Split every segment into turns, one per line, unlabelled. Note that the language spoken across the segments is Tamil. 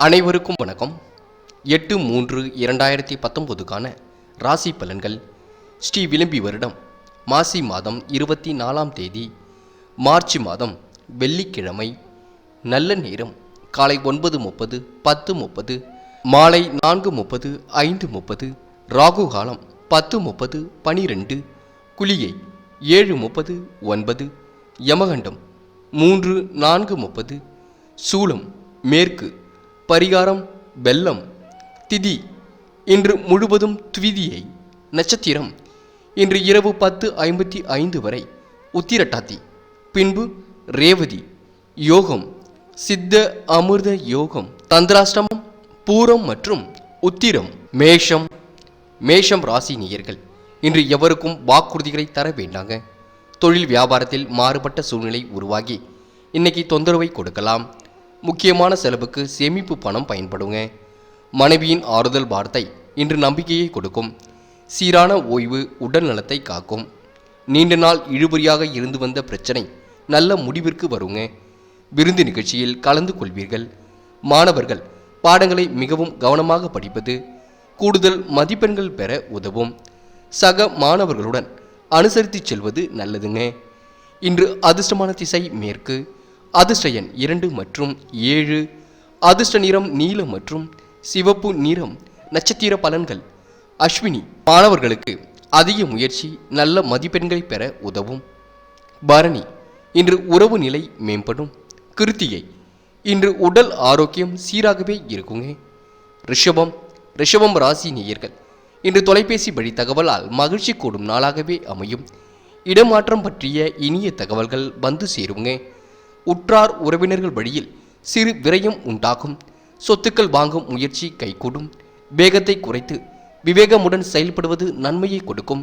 அனைவருக்கும் வணக்கம். எட்டு மூன்று இரண்டாயிரத்தி பத்தொன்பதுக்கான ராசி பலன்கள். ஸ்ரீ விளம்பி வருடம் மாசி மாதம் இருபத்தி நாலாம் தேதி மார்ச் மாதம் வெள்ளிக்கிழமை நல்ல நேரம் காலை ஒன்பது முப்பது பத்து முப்பது மாலை நான்கு முப்பது ஐந்து முப்பது ராகு காலம் பத்து முப்பது பனிரெண்டு குளியை ஏழு முப்பது ஒன்பது யமகண்டம் மூன்று நான்கு முப்பது சூலம் மேற்கு பரிகாரம் வெள்ளம் திதி இன்று முழுவதும் துவிதியை நட்சத்திரம் இன்று இரவு பத்து ஐம்பத்தி ஐந்து வரை உத்திரட்டாதி. பின்பு ரேவதி யோகம் சித்த அமிர்த யோகம் தந்திராஷ்டமம் பூரம் மற்றும் உத்திரம் மேஷம் மேஷம் ராசி நேயர்கள். இன்று எவருக்கும் வாக்குறுதிகளை தர வேண்டாங்க. தொழில் வியாபாரத்தில் மாறுபட்ட சூழ்நிலை உருவாகி இன்னைக்கு தொந்தரவை கொடுக்கலாம். முக்கியமான செலவுக்கு சேமிப்பு பணம் பயன்படுங்க. மனைவியின் ஆறுதல் வார்த்தை இன்று நம்பிக்கையை கொடுக்கும். சீரான ஓய்வு உடல் நலத்தை காக்கும். நீண்ட நாள் இழுபறியாக இருந்து வந்த பிரச்சனை நல்ல முடிவிற்கு வருங்க. விருந்து நிகழ்ச்சியில் கலந்து கொள்வீர்கள். மாணவர்கள் பாடங்களை மிகவும் கவனமாக படிப்பது கூடுதல் மதிப்பெண்கள் பெற உதவும். சக மாணவர்களுடன் அனுசரித்து செல்வது நல்லதுங்க. இன்று அதிர்ஷ்டமான திசை மேற்கு. அதிர்ஷ்ட எண் இரண்டு மற்றும் ஏழு. அதிர்ஷ்ட நிறம் நீலம் மற்றும் சிவப்பு நிறம் நட்சத்திர பலன்கள். அஸ்வினி மாணவர்களுக்கு அதிக முயற்சி நல்ல மதிப்பெண்களை பெற உதவும். பரணி இன்று உறவு நிலை மேம்படும். கிருத்திகை இன்று உடல் ஆரோக்கியம் சீராகவே இருக்குங்க ரிஷபம் ரிஷபம் ராசி நேயர்கள் இன்று தொலைபேசி வழி தகவலால் மகிழ்ச்சி கூடும் நாளாகவே அமையும். இடமாற்றம் பற்றிய இனிய தகவல்கள் வந்து சேருங்க உற்றார் உறவினர்கள் வழியில் சிறு விரயம் உண்டாகும். சொத்துக்கள் வாங்கும் முயற்சி கைகூடும். வேகத்தை குறைத்து விவேகமுடன் செயல்படுவது நன்மையை கொடுக்கும்.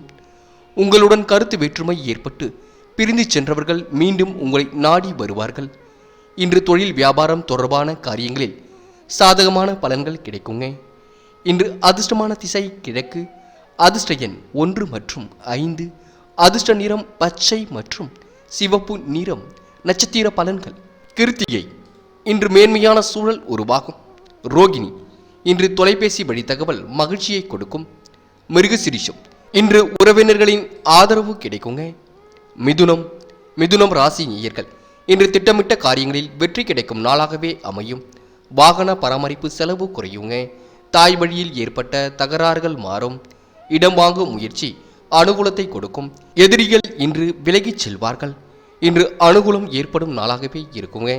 உங்களுடன் கருத்து வேற்றுமை ஏற்பட்டு பிரிந்து சென்றவர்கள் மீண்டும் உங்களை நாடி வருவார்கள். இன்று தொழில் வியாபாரம் தொடர்பான காரியங்களில் சாதகமான பலன்கள் கிடைக்குங்க. இன்று அதிர்ஷ்டமான திசை கிழக்கு அதிர்ஷ்ட எண் ஒன்று மற்றும் ஐந்து அதிர்ஷ்ட நிறம் பச்சை மற்றும் சிவப்பு நிறம் நட்சத்திர பலன்கள். கிருத்திகை. இன்று மேன்மையான சூழல் உருவாகும். ரோகிணி. இன்று தொலைபேசி வழி தகவல் மகிழ்ச்சியை கொடுக்கும். மிருகசிரிஷம். இன்று உறவினர்களின் ஆதரவு கிடைக்குங்க. மிதுனம். மிதுனம் ராசி நேயர்கள். இன்று திட்டமிட்ட காரியங்களில் வெற்றி கிடைக்கும் நாளாகவே அமையும். வாகன பராமரிப்பு செலவு குறையுங்க. தாய் வழியில் ஏற்பட்ட தகராறுகள் மாறும். இடம் வாங்கும் முயற்சி அனுகூலத்தை கொடுக்கும். எதிரிகள் இன்று விலகிச் செல்வார்கள். இன்று அனுகூலம் ஏற்படும் நாளாகவே இருக்குங்க.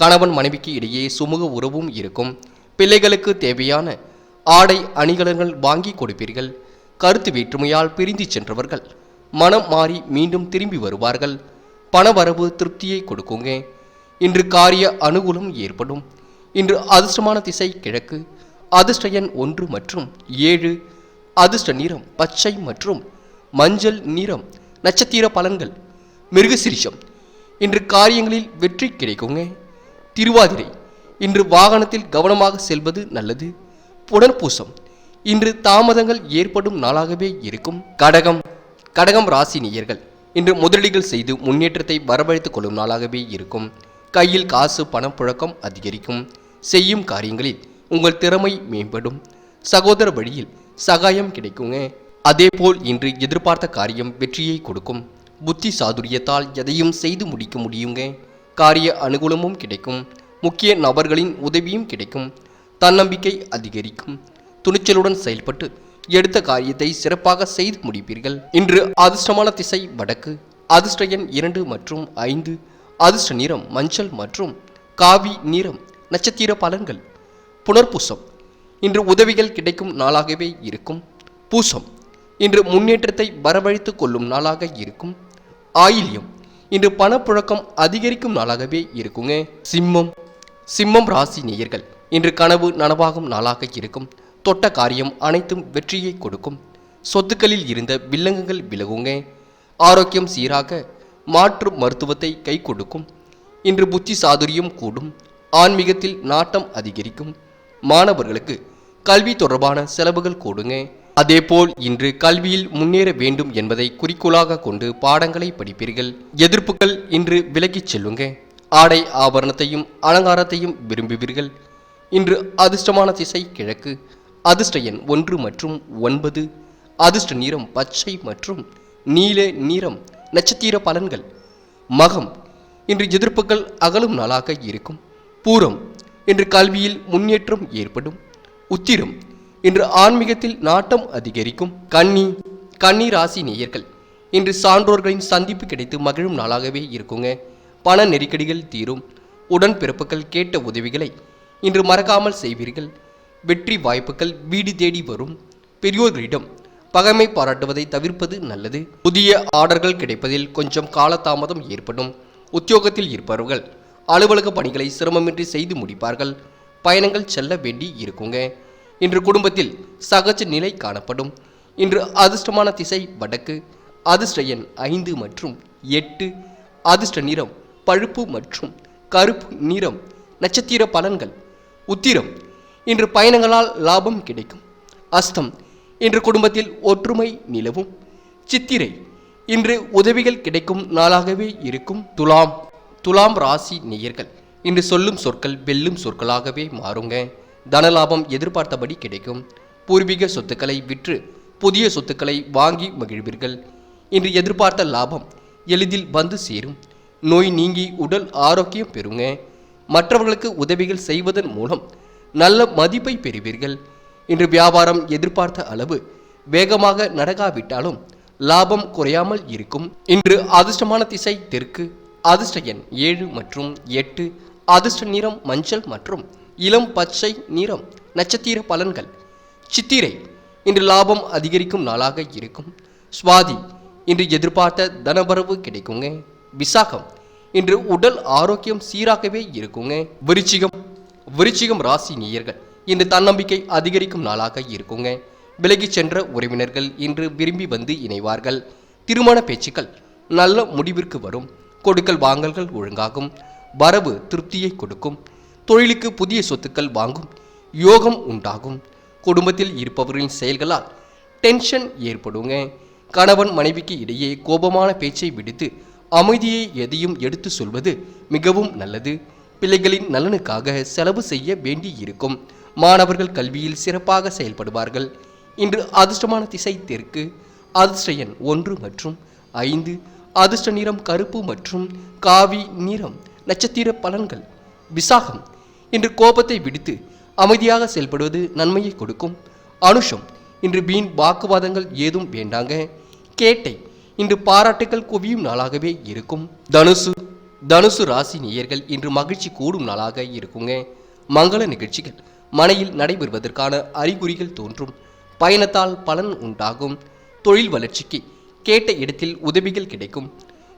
கணவன் மனைவிக்கு இடையே சுமூக உறவும் இருக்கும். பிள்ளைகளுக்கு தேவையான ஆடை அணிகலன்கள் வாங்கி கொடுப்பீர்கள். கருத்து வேற்றுமையால் பிரிந்து சென்றவர்கள் மனம் மாறி மீண்டும் திரும்பி வருவார்கள். பணவரவு திருப்தியை கொடுக்குங்க. இன்று காரிய அனுகூலம் ஏற்படும். இன்று அதிர்ஷ்டமான திசை கிழக்கு அதிர்ஷ்ட எண் ஒன்று மற்றும் ஏழு அதிர்ஷ்ட நிறம் பச்சை மற்றும் மஞ்சள் நிறம் நட்சத்திர பலன்கள் மிருகசிரிஷம். இன்று காரியங்களில் வெற்றி கிடைக்குங்க. திருவாதிரை. இன்று வாகனத்தில் கவனமாக செல்வது நல்லது. புனர்பூசம் இன்று தாமதங்கள் ஏற்படும் நாளாகவே இருக்கும். கடகம். கடகம் ராசி நேயர்கள் இன்று முதலீடுகள் செய்து முன்னேற்றத்தை வரவழைத்துக் கொள்ளும் நாளாகவே இருக்கும். கையில் காசு பணப்புழக்கம் அதிகரிக்கும். செய்யும் காரியங்களில் உங்கள் திறமை மேம்படும். சகோதர வழியில் சகாயம் கிடைக்குங்க. அதேபோல் இன்று எதிர்பார்த்த காரியம் வெற்றியை கொடுக்கும். புத்தி சாதுரியத்தால் எதையும் செய்து முடிக்க முடியுங்க. காரிய அனுகூலமும் கிடைக்கும். முக்கிய நபர்களின் உதவியும் கிடைக்கும். தன்னம்பிக்கை அதிகரிக்கும். துணிச்சலுடன் செயல்பட்டு எடுத்த காரியத்தை சிறப்பாக செய்து முடிப்பீர்கள். இன்று அதிர்ஷ்டமான திசை வடக்கு. அதிர்ஷ்ட எண் இரண்டு மற்றும் ஐந்து. அதிர்ஷ்ட நிறம் மஞ்சள் மற்றும் காவி நிறம் நட்சத்திர பலன்கள். புனர்பூசம். இன்று உதவிகள் கிடைக்கும் நாளாகவே இருக்கும். பூசம். இன்று முன்னேற்றத்தை வரவழைத்துக் கொள்ளும் நாளாக இருக்கும். ஆயில்யம். இன்று பணப்புழக்கம் அதிகரிக்கும் நாளாகவே இருக்குங்க. சிம்மம். சிம்மம் ராசி நேயர்கள் இன்று கனவு நனவாகும் நாளாக இருக்கும். தொட்ட காரியம் அனைத்தும் வெற்றியை கொடுக்கும். சொத்துக்களில் இருந்த வில்லங்கங்கள் விலகுங்க. ஆரோக்கியம் சீராக மாற்று மருத்துவத்தை கை கொடுக்கும். இன்று புத்தி சாதுரியம் கூடும். ஆன்மீகத்தில் நாட்டம் அதிகரிக்கும். மாணவர்களுக்கு கல்வி தொடர்பான செலவுகள் கூடுங்க. அதேபோல் இன்று கல்வியில் முன்னேற வேண்டும் என்பதை குறிக்கோளாக கொண்டு பாடங்களை படிப்பீர்கள். எதிர்ப்புகள் இன்று விலகிச் செல்லுங்க. ஆடை ஆபரணத்தையும் அலங்காரத்தையும் விரும்புவீர்கள். இன்று அதிர்ஷ்டமான திசை கிழக்கு. அதிர்ஷ்ட எண் ஒன்று மற்றும் ஒன்பது. அதிர்ஷ்ட நிறம் பச்சை மற்றும் நீல நிறம் நட்சத்திர பலன்கள். மகம் இன்று எதிர்ப்புகள் அகலும் நாளாக இருக்கும். பூரம் இன்று கல்வியில் முன்னேற்றம் ஏற்படும். உத்திரம் இன்று ஆன்மீகத்தில் நாட்டம் அதிகரிக்கும். கன்னி கன்னி ராசி நேயர்கள் இன்று சான்றோர்களின் சந்திப்பு கிடைத்து மகிழும் நாளாகவே இருக்குங்க. பண நெருக்கடிகள் தீரும். உடன் பிறப்புகள் கேட்ட உதவிகளை இன்று மறக்காமல் செய்வீர்கள். வெற்றி வாய்ப்புகள் வீடு தேடி வரும். பெரியோர்களிடம் பகைமை பாராட்டுவதை தவிர்ப்பது நல்லது. புதிய ஆர்டர்கள் கிடைப்பதில் கொஞ்சம் காலதாமதம் ஏற்படும். உத்தியோகத்தில் இருப்பவர்கள் அலுவலக பணிகளை சிரமமின்றி செய்து முடிப்பார்கள். பயணங்கள் செல்ல வேண்டி இருக்குங்க. இன்று குடும்பத்தில் சகஜ நிலை காணப்படும். இன்று அதிர்ஷ்டமான திசை வடக்கு அதிர்ஷ்ட எண் ஐந்து மற்றும் எட்டு அதிர்ஷ்ட நிறம் பழுப்பு மற்றும் கருப்பு நிறம் நட்சத்திர பலன்கள். உத்திரம் இன்று பயணங்களால் லாபம் கிடைக்கும். அஸ்தம் இன்று குடும்பத்தில் ஒற்றுமை நிலவும். சித்திரை இன்று உதவிகள் கிடைக்கும் நாளாகவே இருக்கும். துலாம் துலாம் ராசி நேயர்கள் இன்று சொல்லும் சொற்கள் வெல்லும் சொற்களாகவே மாறுங்க. தனலாபம் எதிர்பார்த்தபடி கிடைக்கும். பூர்வீக சொத்துக்களை விற்று புதிய சொத்துக்களை வாங்கி மகிழ்வீர்கள். இன்று எதிர்பார்த்த லாபம் எளிதில் வந்து சேரும். நோய் நீங்கி உடல் ஆரோக்கியம் பெறுங்க. மற்றவர்களுக்கு உதவிகள் செய்வதன் மூலம் நல்ல மதிப்பை பெறுவீர்கள். இன்று வியாபாரம் எதிர்பார்த்த அளவு வேகமாக நடக்காவிட்டாலும் லாபம் குறையாமல் இருக்கும். இன்று அதிர்ஷ்டமான திசை தெற்கு. அதிர்ஷ்ட எண் ஏழு மற்றும் எட்டு. அதிர்ஷ்ட நிறம் மஞ்சள் மற்றும் இளம் பச்சை நிறம் நட்சத்திர பலன்கள். சித்திரை இன்று லாபம் அதிகரிக்கும் நாளாக இருக்கும். சுவாதி இன்று எதிர்பார்த்த தனவரவு கிடைக்குங்க. விசாகம் இன்று உடல் ஆரோக்கியம் சீராகவே இருக்குங்க. விருச்சிகம் விருச்சிகம் ராசி நேயர்கள் இன்று தன்னம்பிக்கை அதிகரிக்கும் நாளாக இருக்குங்க. விலகி சென்ற உறவினர்கள் இன்று விரும்பி வந்து இணைவார்கள். திருமண பேச்சுக்கள் நல்ல முடிவிற்கு வரும். கொடுக்கல் வாங்கல்கள் ஒழுங்காகும். வரவு திருப்தியை கொடுக்கும். தொழிலுக்கு புதிய சொத்துக்கள் வாங்கும் யோகம் உண்டாகும். குடும்பத்தில் இருப்பவர்களின் செயல்களால் டென்ஷன் ஏற்படுங்க. கணவன் மனைவிக்கு இடையே கோபமான பேச்சை விடுத்து அமைதியை எதையும் எடுத்து சொல்வது மிகவும் நல்லது. பிள்ளைகளின் நலனுக்காக செலவு செய்ய வேண்டி இருக்கும் மாணவர்கள் கல்வியில் சிறப்பாக செயல்படுவார்கள். இன்று அதிர்ஷ்டமான திசை தெற்கு அதிர்ஷ்ட எண் ஒன்று மற்றும் ஐந்து அதிர்ஷ்ட நிறம் கருப்பு மற்றும் காவி நிறம் நட்சத்திர பலன்கள் விசாகம் இன்று கோபத்தை விடுத்து அமைதியாக செயல்படுவது நன்மையை கொடுக்கும். அனுஷம் இன்று வீண் வாக்குவாதங்கள் ஏதும் வேண்டாங்க. கேட்டை இன்று பாராட்டுகள் குவியும் நாளாகவே இருக்கும். தனுசு தனுசு ராசி நேயர்கள் இன்று மகிழ்ச்சி கூடும் நாளாக இருக்குங்க. மங்கள நிகழ்ச்சிகள் மனையில் நடைபெறுவதற்கான அறிகுறிகள் தோன்றும். பயணத்தால் பலன் உண்டாகும். தொழில் வளர்ச்சிக்கு கேட்ட இடத்தில் உதவிகள் கிடைக்கும்.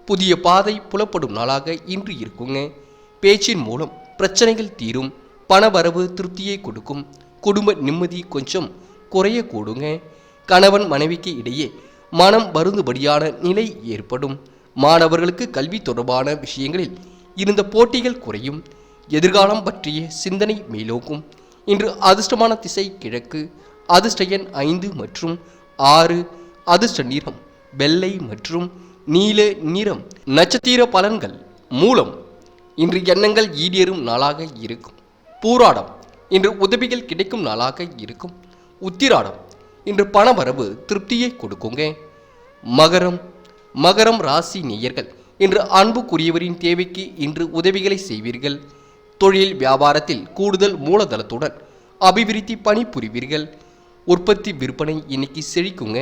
புதிய பாதை புலப்படும் நாளாக இன்று இருக்குங்க. பேச்சின் மூலம் பிரச்சனைகள் தீரும் பணவரவு திருப்தியை கொடுக்கும். குடும்ப நிம்மதி கொஞ்சம் குறைய கூடுங்க. கணவன் மனைவிக்கு இடையே மனம் வருந்துபடியான நிலை ஏற்படும். மாணவர்களுக்கு கல்வி தொடர்பான விஷயங்களில் இருந்த போட்டிகள் குறையும். எதிர்காலம் பற்றிய சிந்தனை மேலோக்கும் இன்று அதிர்ஷ்டமான திசை கிழக்கு அதிர்ஷ்ட எண் ஐந்து மற்றும் ஆறு அதிர்ஷ்ட நிறம் வெள்ளை மற்றும் நீல நிறம் நட்சத்திர பலன்கள் மூலம் இன்று எண்ணங்கள் ஈடேறும் நாளாக இருக்கும். பூராடம் இன்று உதவிகள் கிடைக்கும் நாளாக இருக்கும். உத்திராடம் இன்று பணவரவு திருப்தியை கொடுக்குங்க. மகரம் மகரம் ராசி நேயர்கள் இன்று அன்புக்குரியவரின் தேவைக்கு இன்று உதவிகளை செய்வீர்கள். தொழில் வியாபாரத்தில் கூடுதல் மூலதனத்துடன் அபிவிருத்தி பணிபுரிவீர்கள். உற்பத்தி விற்பனை இன்னைக்கு செழிக்குங்க.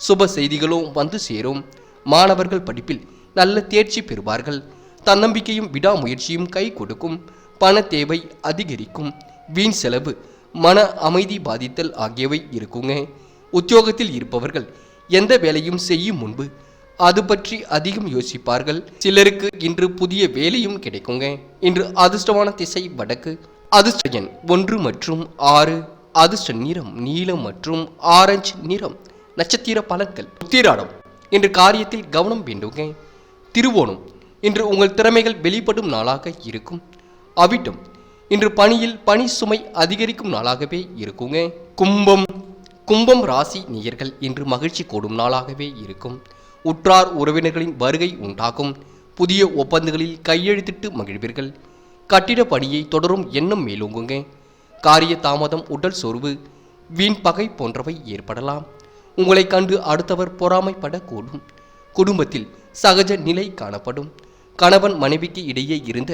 சுப செய்திகளும் வந்து சேரும். மாணவர்கள் படிப்பில் நல்ல தேர்ச்சி பெறுவார்கள். தன்னம்பிக்கையும் விடாமுயற்சியும் கை கொடுக்கும். பண தேவை அதிகரிக்கும். வீண் செலவு மன அமைதி பாதித்தல் ஆகியவை இருக்குங்க. உத்தியோகத்தில் இருப்பவர்கள் எந்த வேலையும் செய்யும் முன்பு அது பற்றி அதிகம் யோசிப்பார்கள். சிலருக்கு இன்று புதிய வேலையும் கிடைக்குங்க. இன்று அதிர்ஷ்டமான திசை வடக்கு. அதிர்ஷ்ட எண் ஒன்று மற்றும் ஆறு. அதிர்ஷ்ட நிறம் நீலம் மற்றும் ஆரஞ்சு நிறம். நட்சத்திர பலன்கள். உத்திராடம். என்ற காரியத்தில் கவனம் வேண்டுங்க. திருவோணம். இன்று உங்கள் திறமைகள் வெளிப்படும் நாளாக இருக்கும். அவிட்டம் இன்று பணியில் பணி சுமை அதிகரிக்கும் நாளாகவே இருக்குங்க. கும்பம் கும்பம் ராசி நேயர்கள் இன்று மகிழ்ச்சி கூடும் நாளாகவே இருக்கும். உற்றார் உறவினர்களின் வருகை உண்டாகும். புதிய ஒப்பந்தங்களில் கையெழுத்திட்டு மகிழ்வீர்கள். கட்டிட பணியை தொடரும் எண்ணம் மேலோங்குங்க. காரிய தாமதம் உடல் சோர்வு வீண் பகை போன்றவை ஏற்படலாம். உங்களை கண்டு அடுத்தவர் பொறாமைப்படக்கூடும். குடும்பத்தில் சகஜ நிலை காணப்படும். கணவன் மனைவிக்கு இடையே இருந்த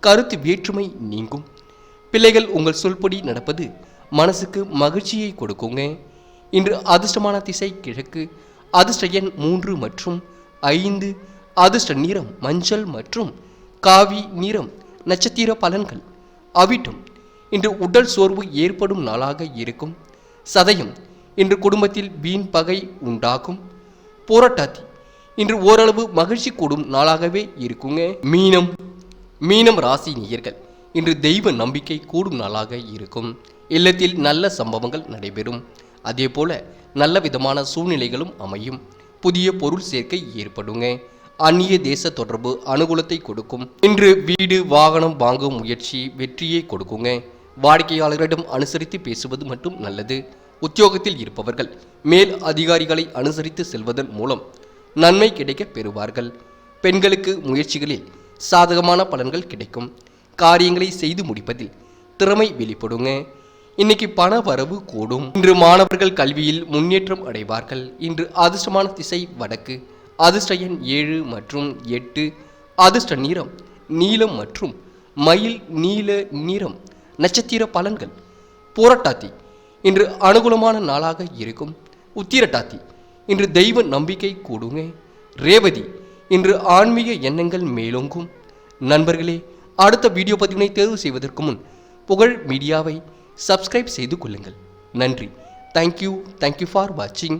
கருத்து வேற்றுமை நீங்கும். பிள்ளைகள் உங்கள் சொல்படி நடப்பது மனசுக்கு மகிழ்ச்சியை கொடுக்குங்க. இன்று அதிர்ஷ்டமான திசை கிழக்கு அதிர்ஷ்ட எண் மூன்று மற்றும் ஐந்து அதிர்ஷ்ட நிறம் மஞ்சள் மற்றும் காவி நிறம் நட்சத்திர பலன்கள் அவிட்டம். இன்று உடல் சோர்வு ஏற்படும் நாளாக இருக்கும். சதயம் இன்று குடும்பத்தில் வீண் பகை உண்டாகும். போராட்டாத்தி இன்று ஓரளவு மகிழ்ச்சி கூடும் நாளாகவே இருக்குங்க. மீனம் மீனம் ராசி நேயர்கள் இன்று தெய்வ நம்பிக்கை கூடும் நாளாக இருக்கும். இல்லத்தில் நல்ல சம்பவங்கள் நடைபெறும். அதேபோல நல்ல விதமான சூழ்நிலைகளும் அமையும். புதிய பொருள் சேர்க்கை ஏற்படுங்க. அந்நிய தேச தொடர்பு அனுகூலத்தை கொடுக்கும். இன்று வீடு வாகனம் வாங்கும் முயற்சி வெற்றியை கொடுக்குங்க. வாடிக்கையாளர்களிடம் அனுசரித்து பேசுவது மட்டும் நல்லது. உத்தியோகத்தில் இருப்பவர்கள் மேல் அதிகாரிகளை அனுசரித்து செல்வதன் மூலம் நன்மை கிடைக்க பெறுவார்கள். பெண்களுக்கு முயற்சிகளில் சாதகமான பலன்கள் கிடைக்கும். காரியங்களை செய்து முடிப்பதில் திறமை வெளிப்படுங்க. இன்னைக்கு பண வரவு கூடும். இன்று மாணவர்கள் கல்வியில் முன்னேற்றம் அடைவார்கள். இன்று அதிர்ஷ்டமான திசை வடக்கு. அதிர்ஷ்ட எண் ஏழு மற்றும் எட்டு. அதிர்ஷ்ட நிறம் நீலம் மற்றும் மயில் நீல நிறம். நட்சத்திர பலன்கள். போராட்டாத்தி இன்று அனுகூலமான நாளாக இருக்கும். உத்திரட்டாத்தி இன்று தெய்வ நம்பிக்கை கூடுங்க ரேவதி இன்று ஆன்மீக எண்ணங்கள் மேலோங்கும். நண்பர்களே அடுத்த வீடியோ பதிவினை தேர்வு செய்வதற்கு முன் புகழ் மீடியாவை சப்ஸ்கிரைப் செய்து கொள்ளுங்கள். நன்றி. தேங்க்யூ தேங்க்யூ ஃபார் வாட்சிங்